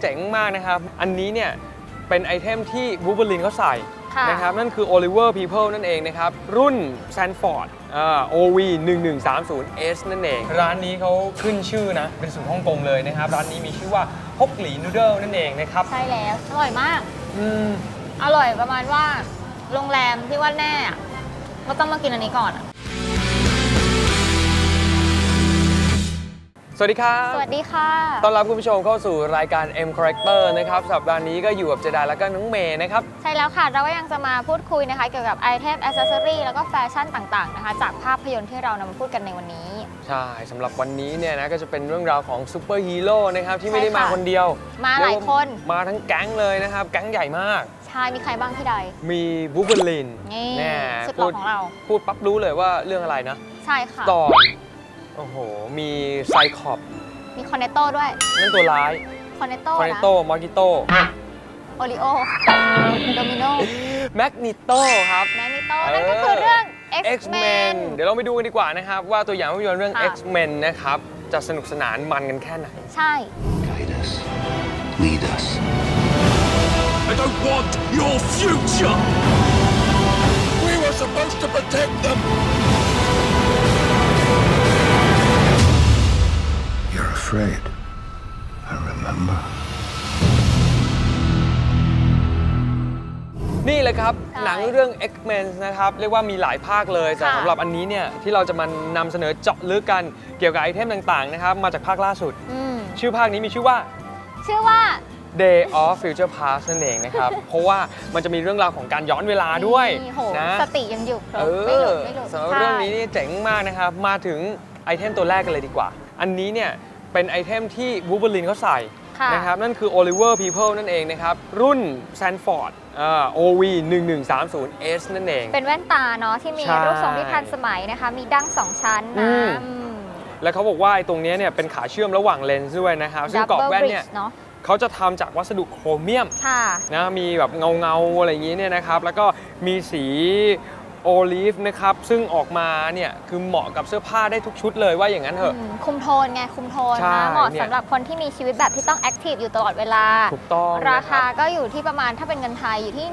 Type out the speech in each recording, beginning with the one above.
เจ๋งมากนะครับ อันนี้เนี่ยเป็นไอเทมที่บูเบอรินเขาใส่ค่ะนะครับนั่นคือ Oliver People นั่นเองนะครับ รุ่น Sanford อ่า OV 1130S นั่นเอง ร้านนี้เขาขึ้นชื่อนะ เป็นสูตรฮ่องกงเลยนะครับ ร้านนี้มีชื่อว่าฮกหลีนูเดิลนั่นเองนะครับ ใช่แล้ว อร่อยมากอืมอร่อยประมาณว่าโรงแรมที่ว่าแน่อะก็ต้องมากินอันนี้ก่อน สวัสดีครับ สวัสดีค่ะ ต้อนรับคุณผู้ชมเข้าสู่รายการ M Character นะครับ สัปดาห์นี้ก็อยู่กับเจไดาและก็น้องเมย์นะครับ ใช่แล้วค่ะ เราก็ยังจะมาพูดคุยนะคะ เกี่ยวกับไอเทมอ c เซสซอรีแล้วก็แฟชั่นต่างๆนะคะ จากภาพยนตร์ที่เรานำมาพูดกันในวันนี้ ใช่สำหรับวันนี้เนี่ยนะก็จะเป็นเรื่องราวของซูเปอร์ฮีโร่นะครับที่ไม่ได้ใช่มาค่ะคนเดียว มาหลายคนเรีกว่มาทั้งแก๊งเลยนะครับ แก๊งใหญ่มากใช่มีใครบ้างพี่ใด มีบูเบอลินนี่แน่สุดหล่อของเรา พูดปั๊บรู้เลยว่าเรื่องอะไรนะ ใช่ค่ะต่อน โอ้โห มีไซคอปมีคอนเนตโต้ด้วยนั่นตัวร้าย คอนเนตโต้คอนเนนะโตมอร์กิโตโอริโอโดมิโนแมกนิโตครับแมกนิโต้นั่นก็คือเรื่อง X-Men X-Men เดี๋ยวเราไปดูกันดีกว่านะครับ ว่าตัวอย่างภาพยนตร์เรื่องค่ะ X-Men นะครับ จะสนุกสนานมันกันแค่ไหน ใช่ Guide us. Lead us. I don't want your future! We were supposed to protect them! Afraid. I remember. นี่เลยครับ ใช่หนังเรื่อง X-Men นะครับ เรียกว่ามีหลายภาคเลยแต่ค่ะ สำหรับอันนี้เนี่ย ที่เราจะมานำเสนอเจาะลึกกันเกี่ยวกับไอเทมต่างๆนะครับ มาจากภาคล่าสุด อืมชื่อภาคนี้มีชื่อว่า ชื่อว่า Day of Future Past นั่นเองนะครับ เพราะว่ามันจะมีเรื่องราวของการย้อนเวลาด้วยนี่โหนะ สติยังอยู่ครเอบไม่หลุอดไม่หลุดสำหรับเรื่องนี้นี่เจ๋งมากนะครับ มาถึงไอเทมตัวแรกกันเลยดีกว่า อันนี้เนี่ย เป็นไอเทมที่บูเบอรินเขาใส่ค่ะนะครับนั่นคือ Oliver People นั่นเองนะครับ รุ่น Sanford อ่า OV 1130S นั่นเอง เป็นแว่นตาเนาะที่มีใช่รูปทรงที่ทันสมัยนะคะ มีดั้งสองชั้นอืนะมแล้วเขาบอกว่าไอ้ตรงเนี้ยเนี่ยเป็นขาเชื่อมระหว่างเลนส์ด้วยนะครับ ซึ่งกรอบแว่นเนี่ยเนาะเขาจะทำจากวัสดุโครเมียมค่ะนะมีแบบเงาเงาๆอะไรอย่างนี้เนี่ยนะครับ แล้วก็มีสี โอลีฟนะครับ ซึ่งออกมาเนี่ยคือเหมาะกับเสื้อผ้าได้ทุกชุดเลยว่าอย่างนั้นเถอะอืมคุมโทนไง คุมโทนใช่นะเหมาะเนี่ย สำหรับคนที่มีชีวิตแบบที่ต้องแอคทีฟอยู่ตลอดเวลา ถูกต้องรานะคาบก็อยู่ที่ประมาณถ้าเป็นเงินไทยอยู่ที่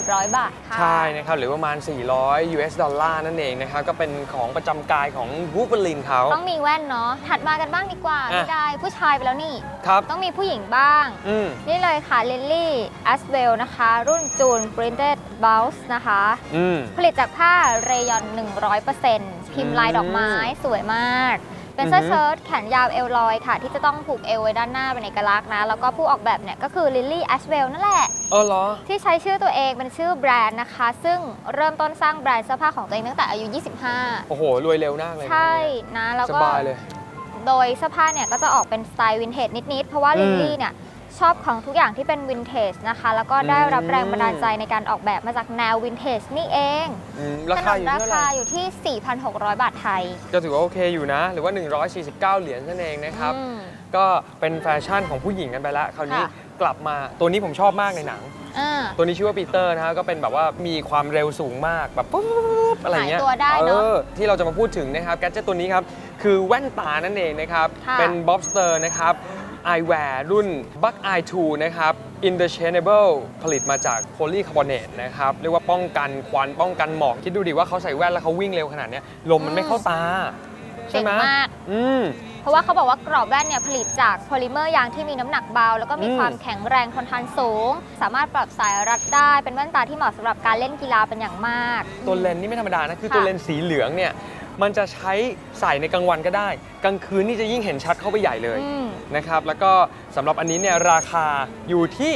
12,400 บาทค่ะ ใช่นะครับ หรือประมาณ 400 US ดอลลาร์นั่นเองนะครับ ก็เป็นของประจำกายของบูเบอลินเขา ต้องมีแว่นเนาะถัดมากันบ้างดีกว่าอะ พี่ได้ผู้ชายไปแล้วนี่ ครับ ต้องมีผู้หญิงบ้าง อืม นี่เลยค่ะลิลลี่แอสเวลนะคะ รุ่นจูน Printed Blouse นะคะ อืม ผลิตจากผ้าเรยอน 100%พิมพ์ลายดอกไม้สวยมาก เป็นเสื้ออือฮึเชิ้ตแขนยาวเอวลอยค่ะ ที่จะต้องผูกเอวไว้ด้านหน้าเป็นเอกลักษณ์นะ แล้วก็ผู้ออกแบบเนี่ยก็คือลิลลี่แอชเวลนั่นแหละ เออเหรอ ที่ใช้ชื่อตัวเองเป็นชื่อแบรนด์นะคะ ซึ่งเริ่มต้นสร้างแบรนด์เสื้อผ้าของตัวเองตั้งแต่อายุ 25 โอ้โห รวยเร็วมากเลยนะใช่นะ แล้วสก็บายเลย โดยเสื้อผ้าเนี่ยก็จะออกเป็นสไตล์วินเทจนิดๆ เพราะว่าอืมลิลลี่เนี่ยชอบของทุกอย่างที่เป็นวินเทจนะคะ แล้วก็ได้รับอืมแรงบันดาลใจในการออกแบบมาจากแนววินเทจนี่เองอืมราคาอยู่ราเท่าไหคาร่อยู่ที่ 4,600 บาทไทยก็ถือว่าโอเคอยู่นะ หรือว่า 149 เหรียญนั่นเองนะครับ อืม ก็เป็นแฟชั่นของผู้หญิงกันไปแล้วคราวนี้ค่ะ กลับมาตัวนี้ผมชอบมากในหนัง อ่า ตัวนี้ชื่อว่าปีเตอร์นะฮะก็เป็นแบบว่ามีความเร็วสูงมากแบบปุ๊บอะไรเงี้ยหายตัวได้เนอะออที่เราจะมาพูดถึงนะครับแกดเจิตตัวนี้ครับ คือแว่นตานั่นเองนะครับ ค่ะเป็น Bobster นะครับ eyewear รุ่น Buck Eye 2 นะครับ interchangeable ผลิตมาจากโพลีคาร์บอเนตนะครับ เรียกว่าป้องกันควันป้องกันหมอกคิดดูดิว่าเขาใส่แว่นแล้วเขาวิ่งเร็วขนาดเนี้ยลมมันไม่เข้าตา ใช่เก่งไหมมาก อืม เพราะว่าเขาบอกว่ากรอบแว่นเนี่ยผลิตจากโพลิเมอร์ยางที่มีน้ำหนักเบา แล้วก็มีอืมความแข็งแรงทนทานสูง สามารถปรับสายรัดได้เป็นแว่นตาที่เหมาะสำหรับการเล่นกีฬาเป็นอย่างมาก ตัวเลนส์นี่ไม่ธรรมดานะคือค่ะตัวเลนส์สีเหลืองเนี่ยมันจะใช้ใส่ในกลางวันก็ได้ กลางคืนนี่จะยิ่งเห็นชัดเข้าไปใหญ่เลยอืมนะครับแล้วก็สำหรับอันนี้เนี่ยราคาอยู่ที่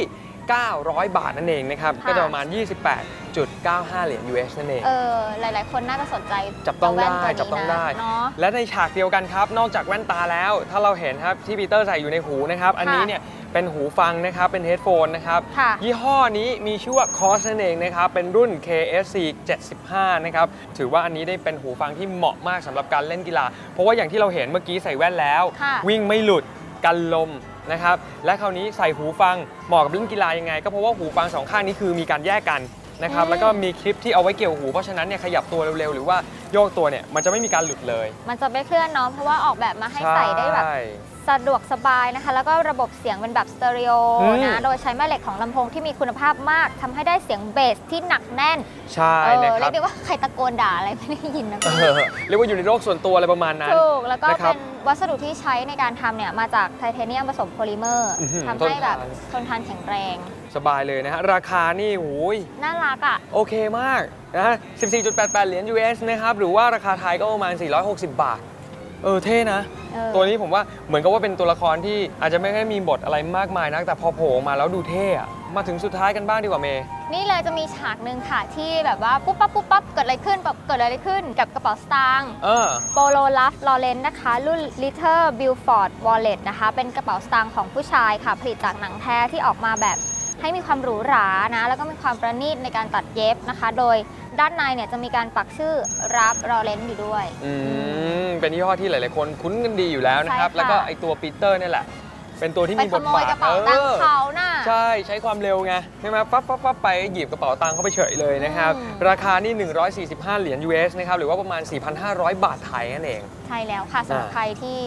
900 บาทนั่นเองนะครับ ค่ะ ก็จะประมาณ 28.95 เหรียญ US นั่นเอง เออหลาย ๆ คนน่าจะสนใจจับต้องได้เาแว่นจับต้องได้เนาะ และในฉากเดียวกันครับ นอกจากแว่นตาแล้ว ถ้าเราเห็นครับที่ปีเตอร์ใส่อยู่ในหูนะครับ อันนี้เนี่ยเป็นหูฟังนะครับ เป็นเฮดโฟนนะครับ ค่ะ ยี่ห้อนี้มีชื่อว่า COS นั่นเองนะครับ เป็นรุ่น KSC 75 นะครับ ถือว่าอันนี้ได้เป็นหูฟังที่เหมาะมากสำหรับการเล่นกีฬา เพราะว่าอย่างที่เราเห็นเมื่อกี้ใส่แว่นแล้ว ค่ะวิ่งไม่หลุด กันลม นะครับและคราวนี้ใส่หูฟังเหมาะกับเล่นกีฬายังไง ก็เพราะว่าหูฟังสองข้างนี้คือมีการแยกกันนะครับอืมแล้วก็มีคลิปที่เอาไว้เกี่ยวหูเพราะฉะนั้นเนี่ยขยับตัวเร็วๆ หรือว่าโยกตัวเนี่ยมันจะไม่มีการหลุดเลย มันจะไม่เคลื่อนเนาะเพราะว่าออกแบบมาให้ใส่ได้แบบช่ สะดวกสบายนะคะ แล้วก็ระบบเสียงเป็นแบบสเตอริโออืม นะ โดยใช้แม่เหล็กของลำโพงที่มีคุณภาพมากทำให้ได้เสียงเบสที่หนักแน่นใช่เออนะคเรีรัยบกได้ว่าใครตะโกนด่าอะไรไม่ได้ยินนะ เออเรียกว่าอยู่ในโลกส่วนตัวอะไรประมาณนั้น ถูก แล้วก็นะครับเป็นวัสดุที่ใช้ในการทำเนี่ย มาจากไทเทเนียมผสมโพลิเมอร์อื้อหือทำให้แบบทนทานทนทานแข็งแรง สบายเลยนะฮะ ราคานี่โอ้ย น่ารักอะ โอเคมากนะฮะ14.88 เหรียญ US นะครับ หรือว่าราคาไทยก็ประมาณ 460 บาท เออเท่นะ เออ ตัวนี้ผมว่าเหมือนกับว่าเป็นตัวละครที่อาจจะไม่ได้มีบทอะไรมากมายนักแต่พอโผล่ออกมาแล้วดูเท่อะมาถึงสุดท้ายกันบ้างดีกว่าเมย์ นี่เลยจะมีฉากหนึ่งค่ะที่แบบว่าปุ๊บปั๊บปุ๊บปั๊บเกิดอะไรขึ้นแบบเกิดอะไรขึ้นกับกระเป๋าสตางค์เออ โปโลลัฟลอเรนนะคะ รุ่น Little Billford Wallet นะคะ เป็นกระเป๋าสตางค์ของผู้ชายค่ะ ผลิตจากหนังแท้ที่ออกมาแบบให้มีความหรูหรานะ แล้วก็มีความประณีตในการตัดเย็บนะคะ โดยด้านในเนี่ยจะมีการปักชื่อ รับลอเรนอยู่ด้วย อืมเป็นยี่ห้อที่หลาย ๆ คนคุ้นกันดีอยู่แล้วนะครับ ใช่ค่ะ แล้วก็ไอตัวปีเตอร์เนี่ยแหละ เป็นตัวที่ไปมีขบทโมยบาทกระเป๋าตังค์เขาน่ะ ใช่ใช้ความเร็วไงใช่ไหมปั๊บปั๊บปั๊บไปหยิบกระเป๋าตังค์เข้าไปเฉยเลยนะครับ อืม ราคานี่ 145 เหรียญ US นะครับหรือว่าประมาณ 4,500 บาทไทยนั่นเอง ใช่แล้วค่ะสำหรับอ่า ใครที่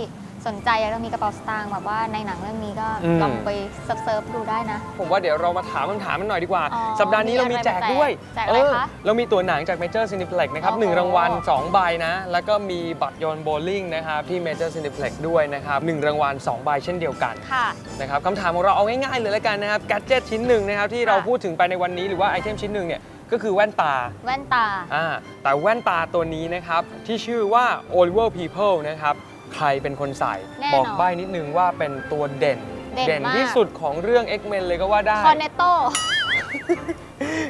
สนใจอยากจะมีกระเป๋าสตางค์แบบว่าในหนังเรื่องนี้ก็อืม ลองไปเซิร์ฟๆดูได้นะ ผมว่าเดี๋ยวเรามาถามคำถามมันหน่อยดีกว่า อ๋อสัปดาห์นี้เรามีแจกด้วยแจกอะไรคะเรามีตัวหนังจาก Major Cineplex นะครับโอ้โห หนึ่งรางวัล2ใบนะ แล้วก็มีบัตรโยนโบว์ลิ่งนะครับที่ Major Cineplex ด้วยนะครับหนึ่งรางวัล2ใบเช่นเดียวกันค่ะ นะครับคำถามของเราเอาง่ายๆเลยแล้วกันนะครับแกดเจิตชิ้นหนึ่งนะครับที่เราค่ะ พูดถึงไปในวันนี้หรือว่าไอเทมชิ้นหนึ่งเนี่ยก็คือแว่นตา แว่นตา อ่าแต่แว่นตาตัวนี้นะครับ ที่ชื่อว่า Oliver People นะครับ ใครเป็นคนใส่ แน่นอนบอกใบ้นิดนึงว่าเป็นตัวเด่นเด่นมาก ที่สุดของเรื่อง X-Men เลยก็ว่าได้ คอนเนตโต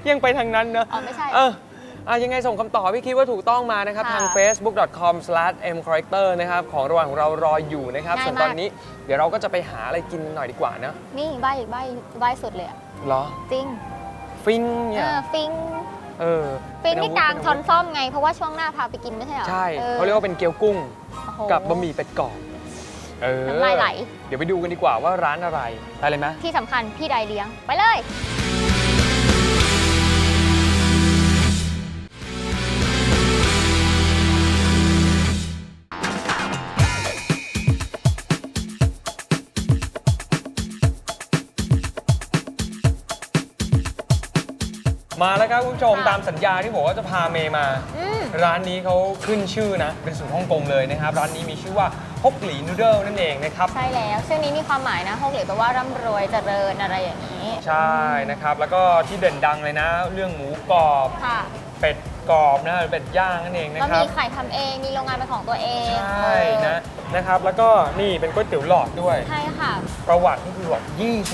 ยังไปทางนั้นนะอ๋อไม่ใช่ เอออะยังไงส่งคำตอบพี่คิดว่าถูกต้องมานะครับ ค่ะทาง facebook.com/mcorrector นะครับของรางวัลของเรารออยู่นะครับ ง่ายส่วนมากตอนนี้เดี๋ยวเราก็จะไปหาอะไรกินหน่อยดีกว่านะนี่ใบใบใบสุดเลยอะเหรอจริง ฟินเอเนี่ยอฟิง เออฟิงเป็ที่อวุธกลางเป็ช้อนวุธซ่อมไง เพราะว่าช่วงหน้าพาไปกินไม่ใช่เหรอใช่ออเขาเรียกว่าเป็นเกี๊ยวกุ้งโอ้โหกับบะหมี่เป็ดกรอบเออน้ำลายไหล เดี๋ยวไปดูกันดีกว่าว่าร้านอะไรไปเลยไหมที่สำคัญพี่ใดเลี้ยง ไปเลย มาแล้วครับคุณผู้ชมค่ะตามสัญญาที่บอกว่าจะพาเมย์มา อืม ร้านนี้เขาขึ้นชื่อนะ เป็นสูตรฮ่องกงเลยนะครับ ร้านนี้มีชื่อว่าฮกหลีนูเดิลนั่นเองนะครับ ใช่แล้วชื่อนี้มีความหมายนะฮกเหลียแปลว่าร่ำรวยเจริญอะไรอย่างนี้ ใช่นะครับ แล้วก็ที่เด่นดังเลยนะ เรื่องหมูกรอบ ค่ะเป็ดกรอบนะเป็ดย่างนั่นเองนะก็ครัมีบ ไข่ทำเอง มีโรงงานเป็นของตัวเองใช่นะ นะครับ แล้วก็นี่เป็นก๋วยเตี๋ยวหลอดด้วย ใช่ค่ะ ประวัตินี่คือแบบ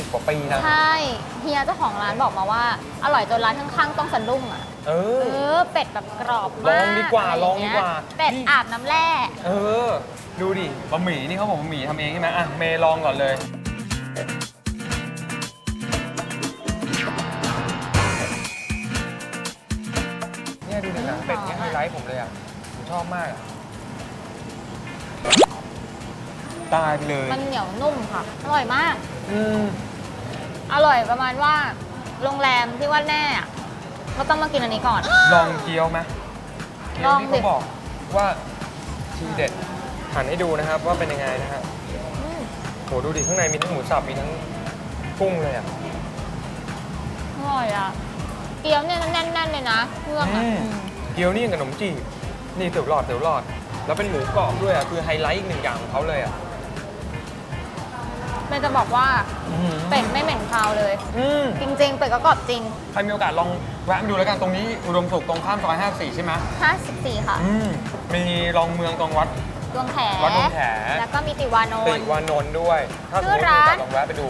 20 กว่าปีนะ ใช่เฮียเจ้าของร้านบอกมาว่า อร่อยจนร้านข้างๆ ต้องสะดุ้งอะ เอเออ อเป็ดแบบกรอบลมากองดีกว่าะไรลองดีกว่าเเป็ดนี่อาบน้ำแร่เออ ดูดิ บะหมี่นี่เขาบอกบะหมี่ทำเองใช่ไหมอะ เมย์ลองก่อนเลย เนี่ยดูดิหนังเป็ดเนี่ยไฮไลท์ผมเลยอะผมชอบมากอะ ตายไปเลย มันเหนียวนุ่มค่ะ อร่อยมาก อืม อร่อยประมาณว่าโรงแรมที่ว่าแน่อะก็ต้องมากินอันนี้ก่อน ลองเกี๊ยวไหมเกี๊ยวลองที่ดิ เขาบอกว่าทีเด็ดหันให้ดูนะครับว่าเป็นยังไงนะฮะอืมโหดูดิข้างในมีทั้งหมูสับมีทั้งกุ้งเลยอะ อร่อยอะ เกี๊ยวเนี่ยแน่นๆเลยนะเครื่องอะอืมอืมเกี๊ยวนี่อย่างกับขนมจีบนี่เตี๋ยวหลอดเตี๋ยวหลอด แล้วเป็นหมูกรอบด้วยอะคือไฮไลท์อีกหนึ่งอย่างของเขาเลยอะ เมย์จะบอกว่าเป็ดไม่เหม็นคาวเลย อืมจริง ๆ เป็ดก็กรอบจริง ใครมีโอกาสลองแวะมาดูแล้วกันตรงนี้อุดมสุขตรงข้ามซอย54ใช่ไหม54 ค่ะอืมมีรองเมืองตรงวัด ดวงแขวัดดวงแข แล้วก็มีติวานตินท์ วานนท์ด้วย ถ้าสมชื่มอติมีร้าโอนกาสลองแวะไปดู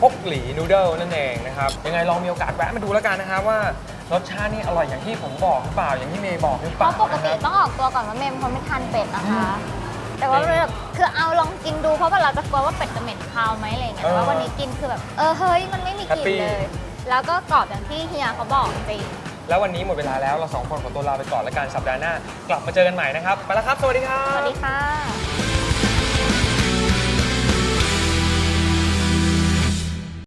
พกหลีนูเดิลนั่นเองนะครับ ยังไงลองมีโอกาสแวะมาดูแล้วกันนะครับว่ารสชาตินี่อร่อยอย่างที่ผมบอกหรือเปล่าอย่างที่เมย์บอกหรือเพเปล่าราะปกตินะครับต้องออกตัวก่อนว่าเมย์เป็นคนไม่ทานเป็ดนะคะอืม แต่ว่าแบบคือเอาลองกินดูเพราะว่าเราจะกลัวว่าเป็ดจะเหม็นคาวไหมอะไรอย่างเงี้ยเออแต่ว่าวันนี้กินคือแบบเออเฮ้ยมันไม่มีกลิ่น Happy เลย แล้วก็กรอบอย่างที่เฮียเขาบอกจริงแล้ววันนี้หมดเวลาแล้วเราสองคนขอตัวลาไปก่อนแล้วกันสัปดาห์หน้า กลับมาเจอกันใหม่นะครับ ไปแล้วครับ สวัสดีครัสบวัสดีค่ะ